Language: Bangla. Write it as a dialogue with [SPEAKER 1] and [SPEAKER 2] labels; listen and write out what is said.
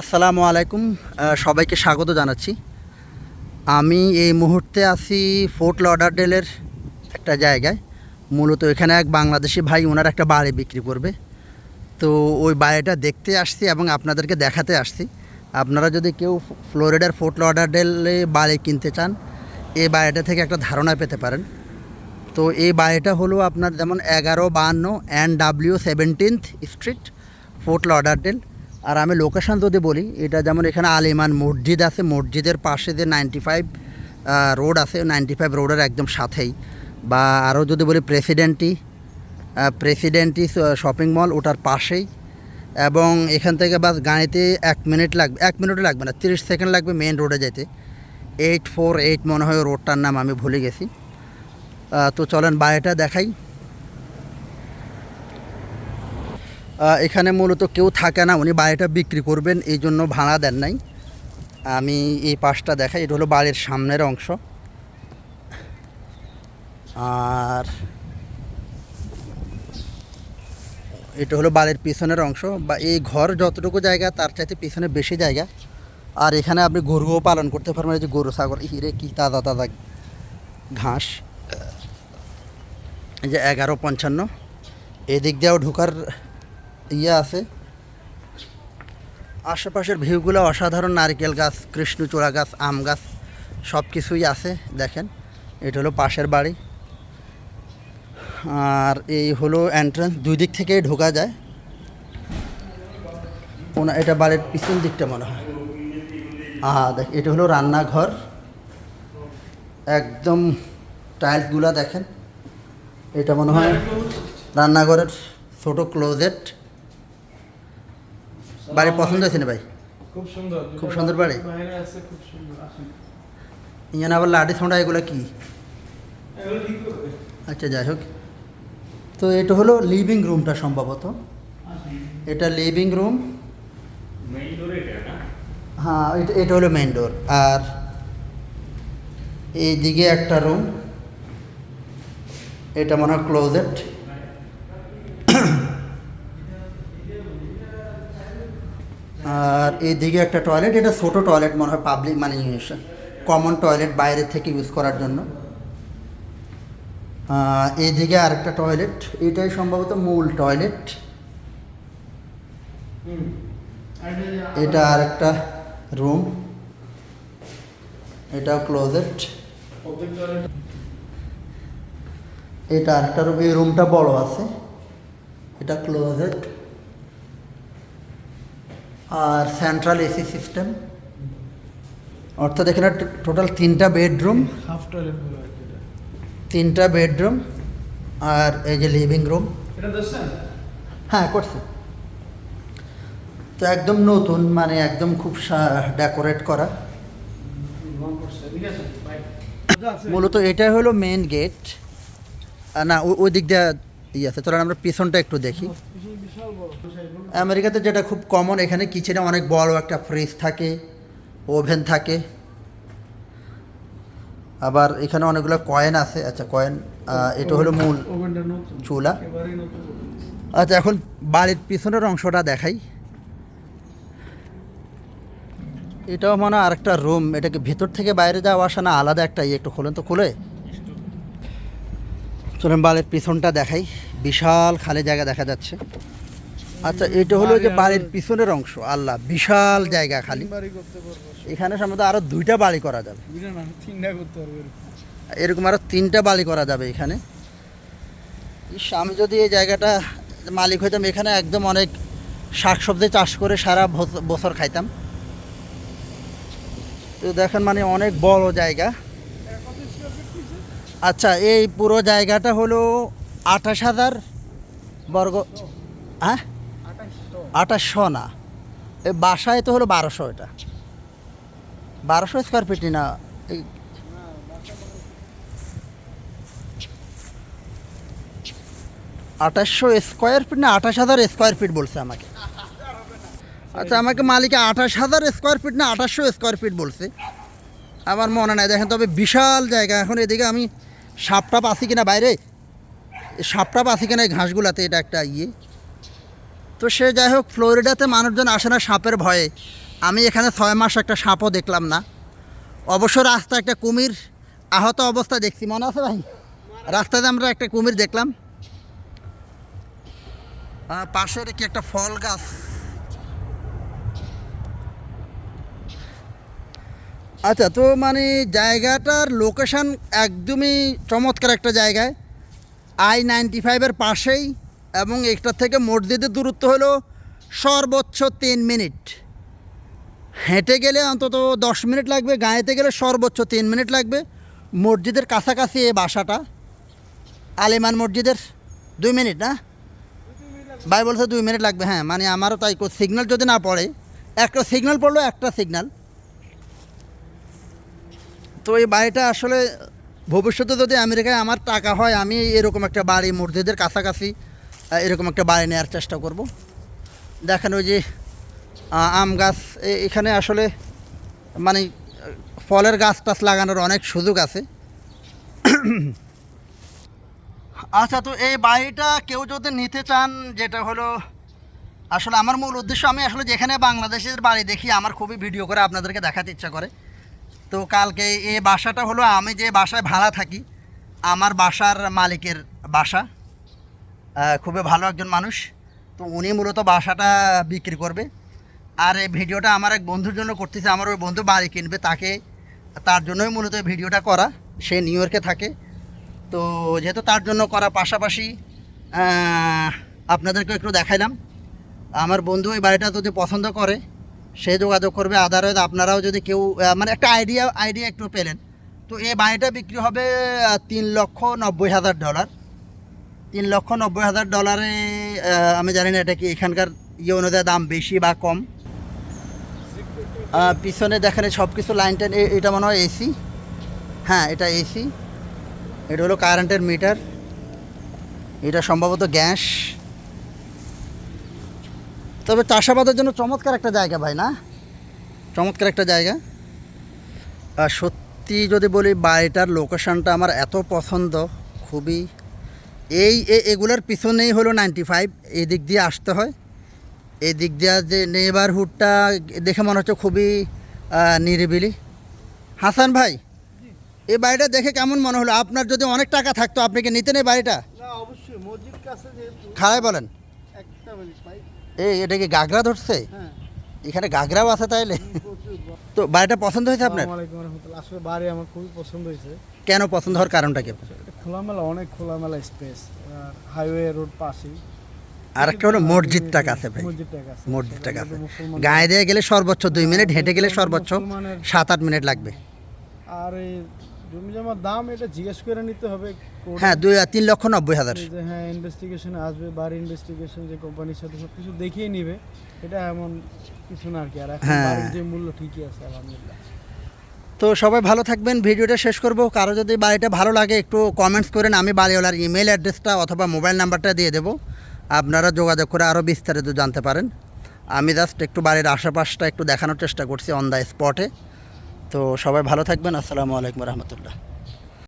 [SPEAKER 1] আসসালামু আলাইকুম সবাইকে স্বাগত জানাচ্ছি। আমি এই মুহূর্তে আছি ফোর্ট লডারডেলের একটা জায়গায়। মূলত এখানে এক বাংলাদেশি ভাই ওনার একটা বাড়ি বিক্রি করবে। তো ওই বাড়িটা দেখতে আসছি এবং আপনাদেরকে দেখাতে আসছি। আপনারা যদি কেউ ফ্লোরিডার ফোর্ট লডারডেলে বাড়ি কিনতে চান এই বাড়িটা থেকে একটা ধারণা পেতে পারেন। তো এই বাড়িটা হলো আপনার যেমন এগারো বাহান্ন and W seventeenth street, Fort Lauderdale আর আমি লোকেশান যদি বলি, এটা যেমন এখানে আলিমান মসজিদ আছে, মসজিদের পাশে যে নাইনটি ফাইভ রোড আছে নাইনটি ফাইভ রোডের একদম সাথেই। বা আরও যদি বলি প্রেসিডেন্টি প্রেসিডেন্টি শপিং মল ওটার পাশেই। এবং এখান থেকে বাস গাড়িতে এক মিনিট লাগবে, এক মিনিটও লাগবে না, তিরিশ সেকেন্ড লাগবে মেন রোডে যেতে। এইট ফোর এইট মনে হয় রোডটার নাম আমি ভুলে গেছি। তো চলেন বাড়িটা দেখাই। এখানে মূলত কেউ থাকে না, উনি বাড়িটা বিক্রি করবেন, এই জন্য ভাড়া দেন নাই। আমি এই পাশটা দেখাই, এটা হলো বাড়ির সামনের অংশ। আর এটা হলো বাড়ির পিছনের অংশ, বা এই ঘর যতটুকু জায়গা, তার চাইতে পিছনে বেশি জায়গা। আর এখানে আপনি গরুও পালন করতে পারবেন যে গরু, ছাগল, হিরে, কি তাজা তাজা ঘাস। এই যে এগারো পঞ্চান্ন, এদিক দিয়েও ঢোকার ইয়ে আছে। আশেপাশের ভিউগুলো অসাধারণ, নারকেল গাছ, কৃষ্ণচূড়া গাছ, আম গাছ সব কিছুই আছে, দেখেন। এটা হলো পাশের বাড়ি। আর এই হলো এন্ট্রান্স দুই দিক থেকেই ঢোকা যায়। ওনা, এটা বাড়ির পিছন দিকটা মনে হয়। আহা, দেখ, এটা হলো রান্নাঘর। একদম টাইলসগুলা দেখেন। এটা মনে হয় রান্নাঘরের ছোটো ক্লোজেট বাড়ি পছন্দ হয়েছে না ভাই?
[SPEAKER 2] খুব সুন্দর।
[SPEAKER 1] খুব সুন্দর বাড়ি?
[SPEAKER 2] বাইরে আছে খুব সুন্দর আসেন।
[SPEAKER 1] ইয়ান আবার লাঠি ছোঁড়া এগুলো কি?
[SPEAKER 2] এগুলো ঠিক করবে।
[SPEAKER 1] আচ্ছা যাই হোক। তো এটা হলো লিভিং রুমটা সম্ভবত। এটা লিভিং রুম
[SPEAKER 2] মেইন ডোরে এটা না?
[SPEAKER 1] হ্যাঁ এটা এটা হলো মেইন ডোর আর এইদিকে একটা রুম এটা মনে হয় ক্লোজেট আর এইদিকে একটা টয়লেট এটা ছোটো টয়লেট মনে হয় পাবলিক মানে কমন টয়লেট বাইরে থেকে ইউজ করার জন্য। আহ, এইদিকে আরেকটা টয়লেট এটাই সম্ভবত মূল টয়লেট
[SPEAKER 2] হুম। আর
[SPEAKER 1] এটা আরেকটা রুম এটা ক্লোজেট এটা আরেকটা রুম এই রুমটা বড় আছে। এটা ক্লোজেট আর সেন্ট্রাল এসি সিস্টেম অর্থাৎ এখানে টোটাল তিনটা বেডরুম
[SPEAKER 2] হাফ টয়লেট
[SPEAKER 1] তিনটা বেডরুম আর এই যে লিভিং রুম হ্যাঁ করছে। তো একদম নতুন মানে একদম খুব ডেকোরেট করা। মূলত এটা হলো মেন গেট না ওই দিক দিয়ে ইয়ে আছে। চলেন আমরা পিছনটা একটু দেখি। আমেরিকাতে যেটা খুব কমন এখানে কিচেনে অনেক বড় একটা ফ্রিজ থাকে ওভেন থাকে। আবার এখানে অনেকগুলো কয়েন আছে। আচ্ছা কয়েন এটা হলো মূল চুলা। আচ্ছা এখন বাড়ির পিছনের অংশটা দেখাই। এটাও মানে আরেকটা রুম এটাকে ভিতর থেকে বাইরে যাওয়া আসা না আলাদা একটা ইয়ে একটু খোলেন তো খুলে। চলেন বাড়ির পিছনটা দেখাই। বিশাল খালি জায়গা দেখা যাচ্ছে। আচ্ছা এটা হলো যে বাড়ির পিছনের অংশ আল্লাহ বিশাল জায়গা খালি। এখানে সম্ভবত আরও দুইটা বাড়ি করা যাবে।
[SPEAKER 2] এরকম।
[SPEAKER 1] আরও তিনটা বাড়ি করা যাবে এখানে। আমি যদি এই জায়গাটা মালিক হইতাম এখানে একদম অনেক শাকসবজি চাষ করে সারা বছ- বছর খাইতাম। তো দেখেন মানে অনেক বড় জায়গা। আচ্ছা এই পুরো জায়গাটা হলো আঠাশ হাজার বর্গ হ্যাঁ? আঠাশশো না। এই বাসায় তো হলো বারোশো এটা। বারোশো স্কোয়ার ফিট না আঠাশশো স্কোয়ার ফিট না, আঠাশ হাজার স্কোয়ার ফিট বলছে আমাকে। আচ্ছা আমাকে মালিকে আঠাশ হাজার স্কোয়ার ফিট না, আঠাশশো স্কোয়ার ফিট বলছে। আমার মনে নাই, দেখেন তবে বিশাল জায়গা। এখন এদিকে আমি সাপটাপ আছি কিনা বাইরে? সাপটাপ আছি কিনা এই ঘাসগুলাতে, এটা একটা ইয়ে। তো সে যাই হোক, ফ্লোরিডাতে মানুষজন আসে না সাপের ভয়ে। আমি এখানে ছয় মাস একটা সাপও দেখলাম না। অবশ্য রাস্তা একটা কুমির আহত অবস্থা দেখছি। মনে আছে ভাই? রাস্তাতে আমরা একটা কুমির দেখলাম। পাশের কি একটা ফল গাছ। আচ্ছা তো মানে জায়গাটার লোকেশান একদমই চমৎকার একটা জায়গায়। আই নাইনটি ফাইভের পাশেই। এবং এটার থেকে মসজিদের দূরত্ব হলো সর্বোচ্চ তিন মিনিট। হেঁটে গেলে অন্তত দশ মিনিট লাগবে গাঁয়েতে গেলে সর্বোচ্চ তিন মিনিট লাগবে। মসজিদের কাছাকাছি এই বাসাটা। আলিমান মসজিদের দুই মিনিট, না? ভাই বলছে দুই মিনিট লাগবে হ্যাঁ মানে আমারও তাই সিগন্যাল যদি না পড়ে, একটা সিগন্যাল পড়ল, একটা সিগন্যাল তো এই বাড়িটা আসলে ভবিষ্যতে যদি আমেরিকায় আমার টাকা হয়, আমি এরকম একটা বাড়ি মসজিদের কাছাকাছি এরকম একটা বাড়ি নেওয়ার চেষ্টা করব। দেখেন ওই যে আম গাছ এখানে আসলে মানে ফলের গাছ টাছ লাগানোর অনেক সুযোগ আছে। আচ্ছা তো এই বাড়িটা কেউ যদি নিতে চান, যেটা হলো, আসলে আমার মূল উদ্দেশ্য, আমি আসলে যেখানে বাংলাদেশের বাড়ি দেখি, আমার খুবই ভিডিও করে আপনাদেরকে দেখাতে ইচ্ছা করে। তো কালকে এই বাসাটা হলো, আমি যে বাসায় ভাড়া থাকি, আমার বাসার মালিকের বাসা। খুবই ভালো একজন মানুষ। তো উনি মূলত বাসাটা বিক্রি করবে। আর এই ভিডিওটা আমার এক বন্ধুর জন্য করতেছে। আমার ওই বন্ধু বাড়ি কিনবে, তাকে তার জন্যই মূলত এই ভিডিওটা করা। সে নিউ ইয়র্কে থাকে। তো যেহেতু তার জন্য করা পাশাপাশি আপনাদেরকে একটু দেখাইলাম। আমার বন্ধু এই বাড়িটা যদি পছন্দ করে, সে যোগাযোগ করবে। আদারওয়াইজ আপনারাও যদি কেউ মানে একটা আইডিয়া আইডিয়া একটু পেলেন। তো এই বাড়িটা বিক্রি হবে তিন লক্ষ নব্বই হাজার ডলার তিন লক্ষ নব্বই হাজার ডলারে আমি জানি না এটা কি এখানকার ইয়ে অনুযায়ী দাম বেশি বা কম। পিছনে দেখেন সব কিছু লাইন টাইন এটা মনে হয় এসি হ্যাঁ এটা এসি এটা হলো কারেন্টের মিটার এটা সম্ভবত গ্যাস। তবে চাষাবাদের জন্য চমৎকার একটা জায়গা ভাই, না? চমৎকার একটা জায়গা। আর সত্যি যদি বলি, বাড়িটার লোকেশানটা আমার এত পছন্দ, খুবই এই এ- এগুলোর পিছনেই হলো নাইনটি ফাইভ এই দিক দিয়ে আসতে হয়। এই দিক দিয়ে যে নেবারহুডটা দেখে মনে হচ্ছে খুবই নিরিবিলি। হাসান ভাই এই বাড়িটা দেখে কেমন মনে হলো? আপনার যদি অনেক টাকা থাকতো আপনি কি নিতেন এই বাড়িটা? খারাই বলেন। এই এটা কি গাগরা ধরছে?
[SPEAKER 2] হ্যাঁ।
[SPEAKER 1] এখানে গাগরাও আছে তাইলে? তো বাড়িটা পছন্দ হয়েছে আপনার?
[SPEAKER 2] আলাইকুম রহমতুল্লাহ। আসলে বাড়ি আমার খুবই পছন্দ হয়েছে।
[SPEAKER 1] কেন পছন্দ হওয়ার কারণটা কি
[SPEAKER 2] খোলামেলা অনেক খোলামেলা স্পেস। আর হাইওয়ে রোড পাশেই।
[SPEAKER 1] আর একটা হলো মসজিদটা কাছে ভাই।
[SPEAKER 2] মসজিদটা কাছে
[SPEAKER 1] গায়ে দিয়ে গেলে সর্বোচ্চ দুই মিনিট হেঁটে গেলে সর্বোচ্চ সাত আট মিনিট লাগবে।
[SPEAKER 2] আর এই জমি জমার দাম এটা জিজ্ঞেস করে নিতে হবে।
[SPEAKER 1] হ্যাঁ দুই তিন লক্ষ নব্বই হাজার।
[SPEAKER 2] হ্যাঁ ইনভেস্টিগেশনে আসবে বাড়ি ইনভেস্টিগেশন যে কোম্পানির সাথে সব কিছু দেখিয়ে নিবে। এটা এমন কিছু না আর কি আর
[SPEAKER 1] হ্যাঁ।
[SPEAKER 2] মূল্য ঠিকই আছে আলহামদুলিল্লাহ।
[SPEAKER 1] তো সবাই ভালো থাকবেন ভিডিওটা শেষ করব। কারও যদি বাড়িটা ভালো লাগে একটু কমেন্টস করেন আমি বাড়িওয়ালার ইমেল অ্যাড্রেসটা অথবা মোবাইল নাম্বারটা দিয়ে দেবো। আপনারা যোগাযোগ করে আরও বিস্তারিত জানতে পারেন। আমি জাস্ট একটু বাড়ির আশেপাশটা একটু দেখানোর চেষ্টা করছি অন দ্য স্পটে তো সবাই ভালো থাকবেন আসসালামু আলাইকুম রহমতুল্লাহ।